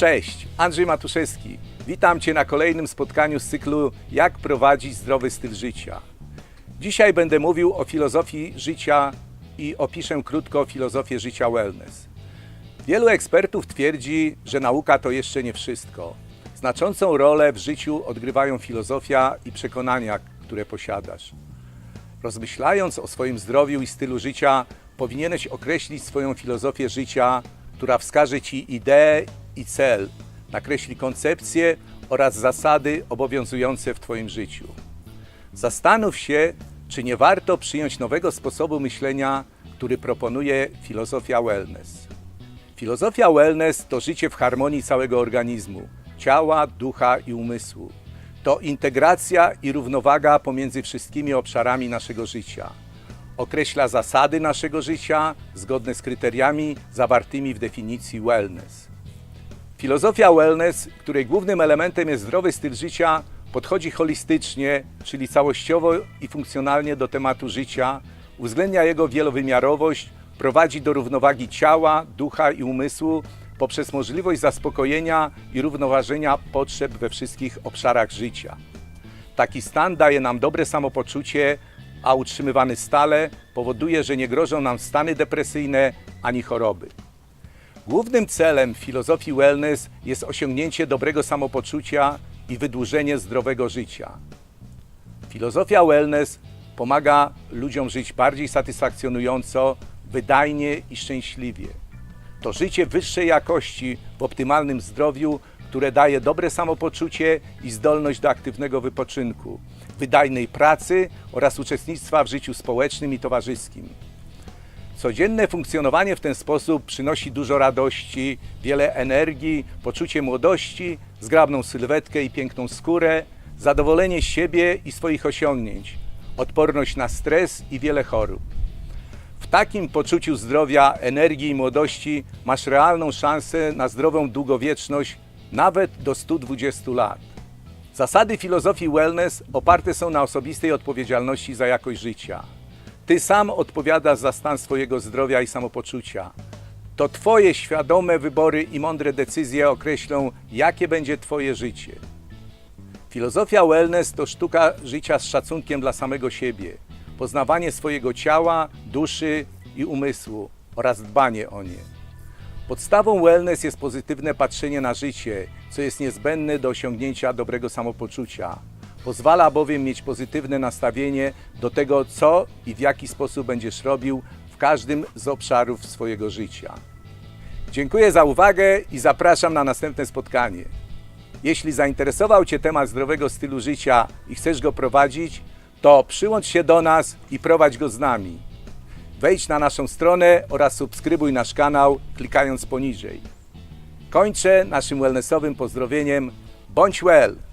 Cześć, Andrzej Matuszewski. Witam Cię na kolejnym spotkaniu z cyklu Jak prowadzić zdrowy styl życia. Dzisiaj będę mówił o filozofii życia i opiszę krótko filozofię życia wellness. Wielu ekspertów twierdzi, że nauka to jeszcze nie wszystko. Znaczącą rolę w życiu odgrywają filozofia i przekonania, które posiadasz. Rozmyślając o swoim zdrowiu i stylu życia, powinieneś określić swoją filozofię życia, która wskaże Ci ideę i cel, nakreśli koncepcję oraz zasady obowiązujące w Twoim życiu. Zastanów się, czy nie warto przyjąć nowego sposobu myślenia, który proponuje filozofia wellness. Filozofia wellness to życie w harmonii całego organizmu, ciała, ducha i umysłu. To integracja i równowaga pomiędzy wszystkimi obszarami naszego życia. Określa zasady naszego życia zgodne z kryteriami zawartymi w definicji wellness. Filozofia wellness, której głównym elementem jest zdrowy styl życia, podchodzi holistycznie, czyli całościowo i funkcjonalnie do tematu życia, uwzględnia jego wielowymiarowość, prowadzi do równowagi ciała, ducha i umysłu poprzez możliwość zaspokojenia i równoważenia potrzeb we wszystkich obszarach życia. Taki stan daje nam dobre samopoczucie, a utrzymywany stale powoduje, że nie grożą nam stany depresyjne ani choroby. Głównym celem filozofii wellness jest osiągnięcie dobrego samopoczucia i wydłużenie zdrowego życia. Filozofia wellness pomaga ludziom żyć bardziej satysfakcjonująco, wydajnie i szczęśliwie. To życie wyższej jakości w optymalnym zdrowiu, które daje dobre samopoczucie i zdolność do aktywnego wypoczynku, wydajnej pracy oraz uczestnictwa w życiu społecznym i towarzyskim. Codzienne funkcjonowanie w ten sposób przynosi dużo radości, wiele energii, poczucie młodości, zgrabną sylwetkę i piękną skórę, zadowolenie siebie i swoich osiągnięć, odporność na stres i wiele chorób. W takim poczuciu zdrowia, energii i młodości masz realną szansę na zdrową długowieczność nawet do 120 lat. Zasady filozofii wellness oparte są na osobistej odpowiedzialności za jakość życia. Ty sam odpowiadasz za stan swojego zdrowia i samopoczucia. To Twoje świadome wybory i mądre decyzje określą, jakie będzie Twoje życie. Filozofia wellness to sztuka życia z szacunkiem dla samego siebie, poznawanie swojego ciała, duszy i umysłu oraz dbanie o nie. Podstawą wellness jest pozytywne patrzenie na życie, co jest niezbędne do osiągnięcia dobrego samopoczucia. Pozwala bowiem mieć pozytywne nastawienie do tego, co i w jaki sposób będziesz robił w każdym z obszarów swojego życia. Dziękuję za uwagę i zapraszam na następne spotkanie. Jeśli zainteresował Cię temat zdrowego stylu życia i chcesz go prowadzić, to przyłącz się do nas i prowadź go z nami. Wejdź na naszą stronę oraz subskrybuj nasz kanał klikając poniżej. Kończę naszym wellnessowym pozdrowieniem. Bądź well!